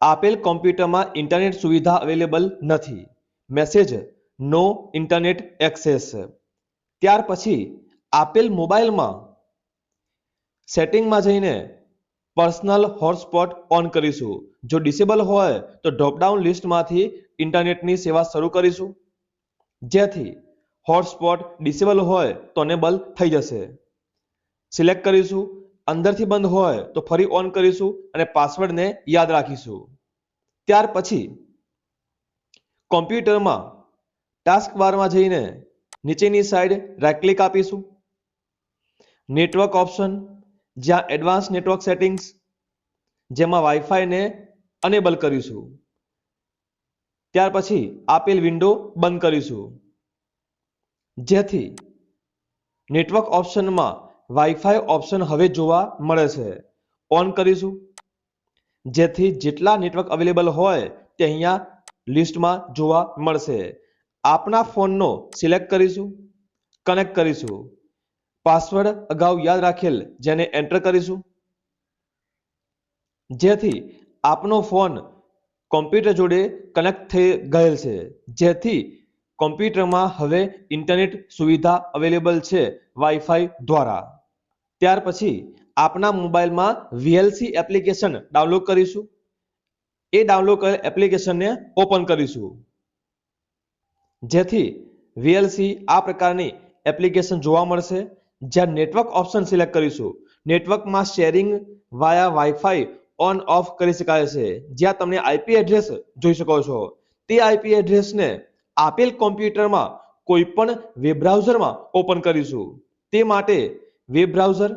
આપેલ કોમ્પ્યુટરમાં ઇન્ટરનેટ સુવિધા અવેલેબલ નથી. Message, no internet access. ત્યાર પછી, આપેલ મોબાઈલમાં સેટિંગમાં જઈને પર્સનલ હોટસ્પોટ ઓન કરીશું. જો ડિસેબલ હોય, તો ડ્રોપડાઉન લિસ્ટમાંથી ઇન્ટરનેટની સેવા શરૂ કરીશું. જેથી હોટસ્પોટ ડિસેબલ હોય તો અનેબલ થઈ જશે. સિલેક્ટ કરીશું. અંદરથી બંધ હોય તો ફરી ઓન કરીશું અને પાસવર્ડને યાદ રાખીશું. ત્યાર પછી કોમ્પ્યુટરમાં ટાસ્ક બારમાં જઈને નીચેની સાઈડ રાઇટ ક્લિક આપીશું. નેટવર્ક ઓપ્શન જ્યાં એડવાન્સ નેટવર્ક સેટિંગ્સ જેમાં વાઈફાઈને અનેબલ કરીશું. ત્યાર પછી આપેલ વિન્ડો બંધ કરીશું. જેથી નેટવર્ક ઓપ્શનમાં વાઈફાઈ ઓપ્શન હવે જોવા મળે છે. ઓન કરીશું. જેથી જેટલા નેટવર્ક અવેલેબલ હોય તે અહીંયા લિસ્ટમાં જોવા મળશે. આપના ફોનનો સિલેક્ટ કરીશું કનેક્ટ કરીશું. પાસવર્ડ અગાઉ યાદ રાખેલ, જેને એન્ટર કરીશું. જેથી આપનો ફોન કોમ્પ્યુટર જોડે કનેક્ટ થઈ ગયેલ છે. જેથી કોમ્પ્યુટરમાં હવે ઇન્ટરનેટ સુવિધા અવેલેબલ છે વાઈફાઈ દ્વારા. ત્યાર પછી આપના મોબાઈલમાં વીએલસી એપ્લિકેશન ડાઉનલોડ કરીશું. એ ડાઉનલોડ કરેલ એપ્લિકેશનને ઓપન કરીશું. જેથી વીએલસી આ પ્રકારની એપ્લિકેશન જોવા મળશે. જ્યાં નેટવર્ક ઓપ્શન સિલેક્ટ કરીશું. નેટવર્કમાં sharing via wifi on off કરી શકાય છે. જ્યાં તમને આઈપી એડ્રેસ જોઈ શકો છો. તે આઈપી એડ્રેસને આપેલ કોમ્પ્યુટરમાં કોઈ પણ વેબ બ્રાઉઝરમાં ઓપન કરીશું. તે માટે વેબ બ્રાઉઝર.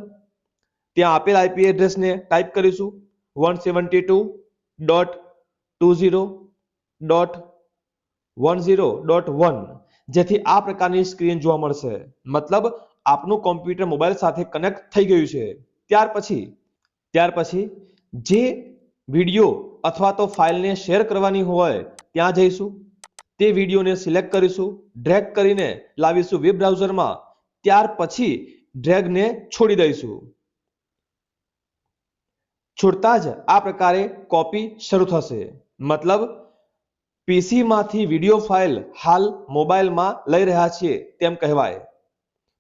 ત્યાં આપેલ આઈપી એડ્રેસને ટાઈપ કરીશું. One seventy two dot two zero dot one zero dot one જેથી આ પ્રકારની સ્ક્રીન જોવા મળશે. મતલબ આપનું કોમ્પ્યુટર મોબાઈલ સાથે કનેક્ટ થઈ ગયું છે. ત્યાર પછી ત્યાર પછી જે વીડિયો અથવા તો ફાઇલને શેર કરવાની હોય, ત્યાં જઈશું. તે વિડીયોને સિલેક્ટ કરીશું. ડ્રેગ કરીને લાવીશું વેબ બ્રાઉઝરમાં. ત્યાર પછી ડ્રેગને છોડી દઈશું. છોડતા જ આ પ્રકારે કોપી શરૂ થશે. મતલબ, પીસીમાંથી વીડિયો ફાઇલ હાલ મોબાઈલમાં લઈ રહ્યા છીએ તેમ કહેવાય.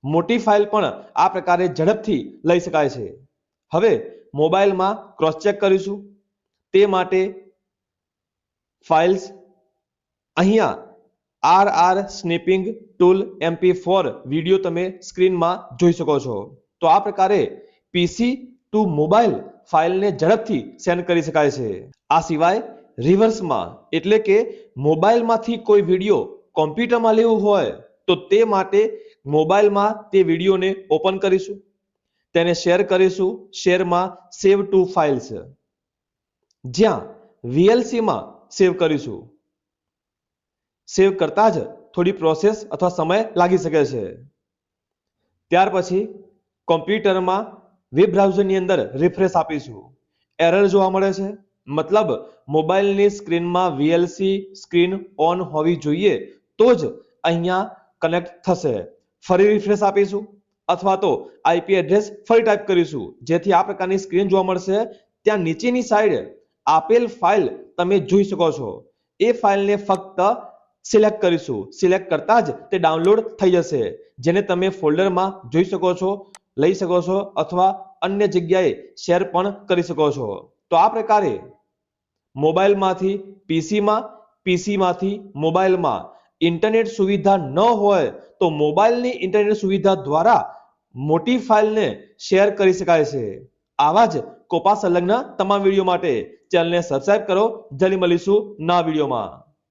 મોટી ફાઇલ પણ આ પ્રકારે ઝડપથી લઈ શકાય છે. હવે મોબાઈલમાં ક્રોસ ચેક કરીશું. તે માટે ફાઇલ્સ અહીંયા R R snipping tool MP four video તમે સ્ક્રીનમાં જોઈ શકો છો. તો આ પ્રકારે પીસી ટુ મોબાઈલ ફાઇલને ઝડપથી સેન્ડ કરી શકાય છે. આ સિવાય રિવર્સમાં, એટલે કે મોબાઈલમાંથી કોઈ વીડિયો કોમ્પ્યુટરમાં લેવું હોય, તો તે માટે મોબાઈલમાં તે વિડીયોને ઓપન કરીશું. તેને શેર કરીશું શેરમાં સેવ ટુ ફાઇલ્સ. જ્યાં વીએલસીમાં સેવ કરીશું. સેવ કરતા જ થોડી પ્રોસેસ અથવા સમય લાગી શકે છે. ત્યાર પછી કોમ્પ્યુટરમાં વેબ બ્રાઉઝરની અંદર રિફ્રેશ આપીશું. એરર જોવા મળે છે. મતલબ મોબાઈલની સ્ક્રીનમાં વીએલસી સ્ક્રીન ઓન હોવી જોઈએ તો જ અહીંયા કનેક્ટ થશે. ફરી રિફ્રેશ આપીશું. અથવા તો આઈપી એડ્રેસ ફરી ટાઈપ કરીશું. જેથી આ પ્રકારની સ્ક્રીન જોવા મળશે. ત્યાં નીચેની સાઈડ આપેલ ફાઇલ તમે જોઈ શકો છો. એ ફાઇલને ફક્ત સિલેક્ટ કરીશું. સિલેક્ટ કરતા જ તે ડાઉનલોડ થઈ જશે. જેને તમે ફોલ્ડરમાં જોઈ શકો છો, લઈ શકો છો, અથવા અન્ય જગ્યાએ શેર પણ કરી શકો છો. તો આ પ્રકારે મોબાઈલમાંથી, પીસીમાં, પીસીમાંથી, મોબાઈલમાં ઇન્ટરનેટ સુવિધા ન હોય તો મોબાઈલની ઇન્ટરનેટ સુવિધા દ્વારા મોટી ફાઇલને શેર કરી શકાય છે. આવા જ કોપા સંલગ્ન તમામ વીડિયો માટે. ચેનલને સબસ્ક્રાઇબ કરો. જલ્દી મળીશું નવા વિડીયોમાં.